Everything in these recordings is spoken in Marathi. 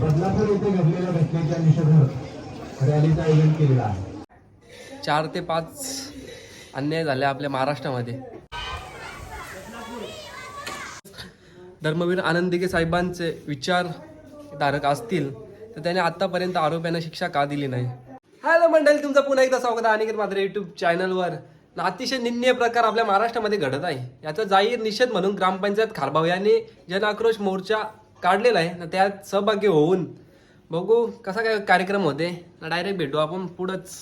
बदलापूर येथे घडलेल्या घटनेच्या निषेधार्थ रॅलीचं आयोजन केलेलं आहे. चार ते पाच अन्याय झाले आपल्या महाराष्ट्रामध्ये. धर्मवीर आनंदिके साहेबांचे विचार धारक असतील तर त्याने आतापर्यंत आरोप्यांना शिक्षा का दिली नाही? हॅलो मंडळी तुमचं पुन्हा एकदा स्वागत आहे अनिकेत मात्र युट्यूब चॅनलवर अतिशय निंदनीय प्रकार आपल्या महाराष्ट्रामध्ये घडत आहे. याचा जाहीर निषेध म्हणून ग्रामपंचायत खारभाव यांनी जनआक्रोश मोर्चा काढलेला आहे. ना त्यात सहभागी होऊन बघू कसा काय कार्यक्रम होते. डायरेक्ट भेटू आपण पुढंच.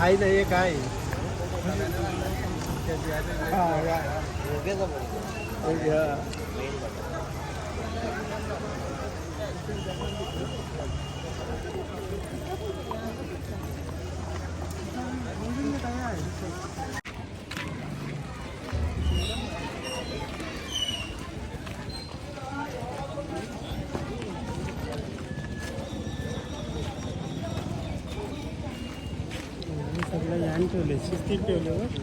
आहे ना एक आहे. सगळं यान ठेवले शिस्तीत ठेवले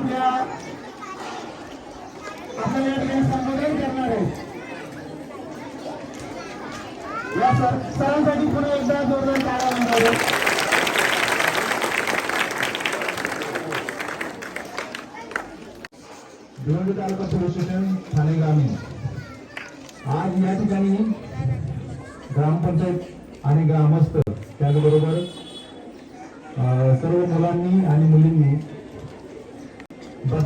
आपल्या आपल्याला या ठिकाणी संबोधन करणार आहे या सर सरांसाठी पुन्हा एकदा जोरदार टाळ्या वाजवाव्या. भिवंडी तालुका पोलीस स्टेशन ठाणे ग्रामीण आज या ठिकाणी ग्रामपंचायत आणि ग्रामस्थ त्याचबरोबर सर्व मुलांनी आणि मुलींनी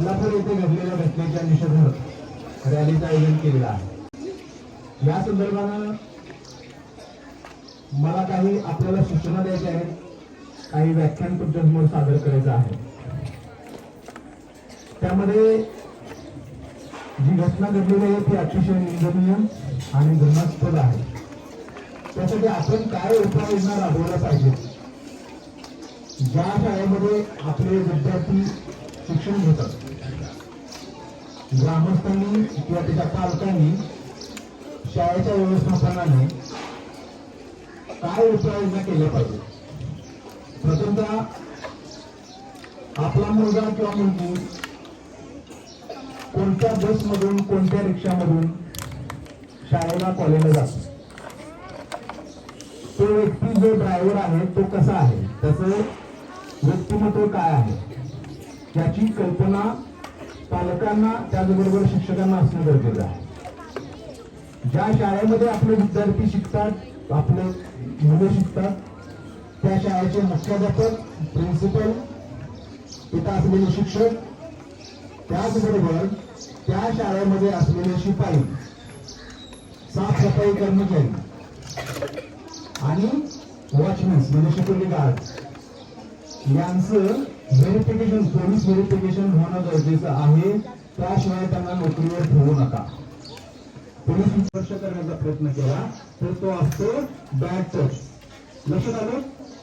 बदलापूर येथे घडलेल्या घटनेच्या निषेधार्थ रॅलीचं आयोजन केलेलं आहे. या संदर्भानं मला काही आपल्याला सूचना द्यायच्या आहेत. काही व्याख्यान तुमच्यासमोर सादर करायचं आहे. त्यामध्ये जी घटना घडलेली आहे ती अतिशय निंदनीय आणि घृणास्पद आहे. त्यासाठी आपण काय उपाययोजना राबवल्या पाहिजेत? ज्या शाळेमध्ये आपले विद्यार्थी शिक्षण घेतात. ग्रामस्थांनी किंवा त्याच्या पालकांनी शाळेच्या व्यवस्थापनाने काय उपाययोजना केल्या पाहिजे प्रथमतः आपला मुलगा किंवा मुलगी कोणत्या बसमधून कोणत्या रिक्षामधून शाळेला कॉलेजला जातो तो व्यक्ती जो ड्रायव्हर आहे तो कसा आहे? त्याचं व्यक्तिमत्व काय आहे? याची कल्पना पालकांना त्याचबरोबर शिक्षकांना असणं गरजेचं आहे. ज्या शाळेमध्ये आपले विद्यार्थी शिकतात आपले मुलं शिकतात त्या शाळेचे मुख्याध्यापक प्रिन्सिपल तिथं असलेले शिक्षक त्याचबरोबर त्या शाळेमध्ये असलेले शिपाई साफसफाई कर्मचारी आणि वॉचमॅन्स म्हणजे सिक्युरिटी गार्ड यांचं व्हेरिफिकेशन पोलीस व्हेरिफिकेशन होणं गरजेचं आहे. त्याशिवाय त्यांना नोकरीवर ठेवू नका. पोलीस स्पर्श करण्याचा प्रयत्न केला तर तो असतो बॅड टच लक्षात आलं?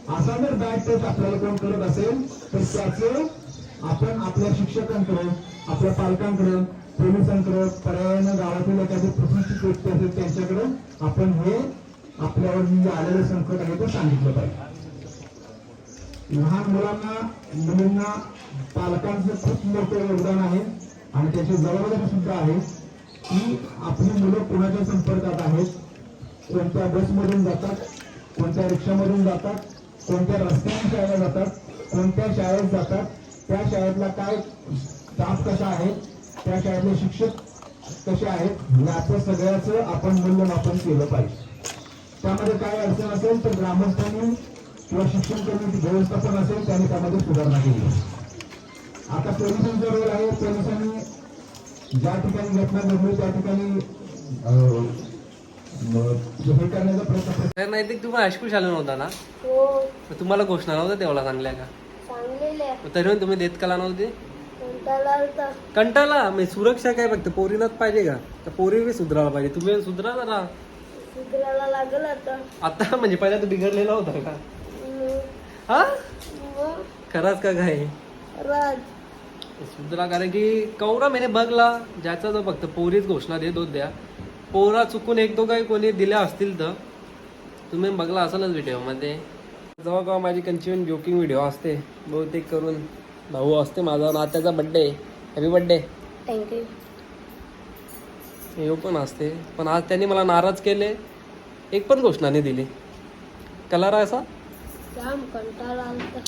असा जर बॅड टच आपल्याला कोण करत असेल तर त्याचं आपण आपल्या शिक्षकांकडे आपल्या पालकांकडे पोलिसांकडे पर्यायानं गावातील एखादी प्रतिष्ठित व्यक्ती असेल त्यांच्याकडे आपण हे आपल्यावर जे आलेलं संकट आहे ते सांगितलं पाहिजे. लहान मुलांना मुलींना पालकांचं खूप मोठं योगदान आहे आणि त्याची जबाबदारी सुद्धा आहे की आपली मुलं कोणाच्या संपर्कात आहेत कोणत्या बसमधून जातात कोणत्या रिक्षामधून जातात कोणत्या रस्त्याने शाळेला जातात कोणत्या शाळेत जातात त्या शाळेतला काय ताप कसा आहे त्या शाळेतले शिक्षक कसे आहेत याचं सगळ्याचं आपण मूल्यमापन केलं पाहिजे. त्यामध्ये काय अडचण असेल तर ग्रामस्थांनी किंवा शिक्षण कमिटी व्यवस्थापन असेल त्यांनी त्यामध्ये सुधारणा केली. आता पोलिसांचा रोल आहे पोलिसांनी ज्या ठिकाणी घटना घडली त्या ठिकाणी हे करण्याचा. तर नाही ते तुम्हाला हायस्कूल शाळा नव्हता ना? हो. तर तुम्हाला घोषणा नव्हत्या तेवढा चांगल्या का? तरी पण तुम्ही देत कला नव्हते? कंटाळा मी सुरक्षा काय फक्त पोरीनाच पाहिजे का? तर पोरी बी सुधारायला पाहिजे. तुम्ही सुधरा जरा सुधरायला लागल आता. आता म्हणजे पहिला तू बिघडलेला होता का. हा? खराच का काय राज सुधरा कारण की कौरा मैंने बघला ज्याचा जो फक्त पोरीच घोषणा देत होत्या पोरा चुकून एक तो काही कोणी दिल्या असतील तर? तुम्ही बघला असालच व्हिडिओमध्ये. जेव्हा केव्हा माझी कंचिवन जोकिंग व्हिडिओ असते बहुतेक करून भाऊ असते माझा नात्याचा birthday happy birthday thank you हे पण असते. पण आज त्यांनी मला नाराज केले. एक पण घोषणा नाही दिली. कलर असा? काम कंटाळा आलता.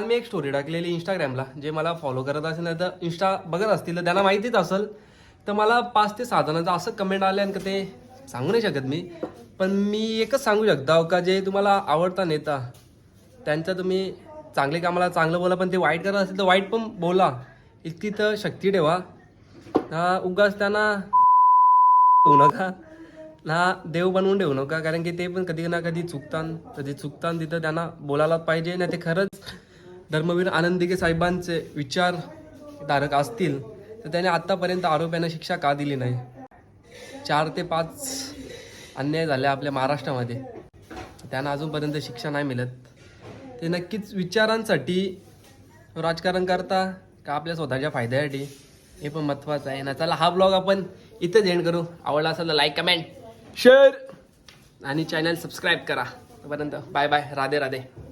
मी एक स्टोरी टाकलेली इंस्टाग्रामला जे मला फॉलो करत असेल तर इंस्टा बघत असतील तर त्यांना माहितीच असेल. तर मला पाच ते सहा जणांचं असं कमेंट आले आणि का ते सांगू नाही शकत मी. पण मी एकच सांगू शकता का जे तुम्हाला आवडता नेता त्यांचं तुम्ही चांगले कामाला चांगलं बोला पण ते वाईट करत असेल तर वाईट पण बोला. इतकी तर शक्ती ठेवा. उगाच त्यांना होऊ नका. ना देव बनवून ठेवू नका कारण की ते पण कधी ना कधी चुकतान कधी चुकतान तिथं त्यांना बोलायला पाहिजे. ना ते खरंच धर्मवीर आनंदिके साहेबांचे विचार धारक असतील तर त्याने आत्तापर्यंत आरोप्यांना शिक्षा का दिली नाही? चार ते पाच अन्याय झाले आपल्या महाराष्ट्रामध्ये. त्यांना अजूनपर्यंत शिक्षा नाही मिळत. ते नक्कीच विचारांसाठी राजकारण करता का आपल्या स्वतःच्या फायद्यासाठी? हे पण महत्त्वाचं आहे. ना चला हा ब्लॉग आपण इथंच एंड करू. आवडला असेल तर लाईक कमेंट शेअर. आणि चॅनल सबस्क्राईब करा. तोपर्यंत बाय बाय. राधे राधे.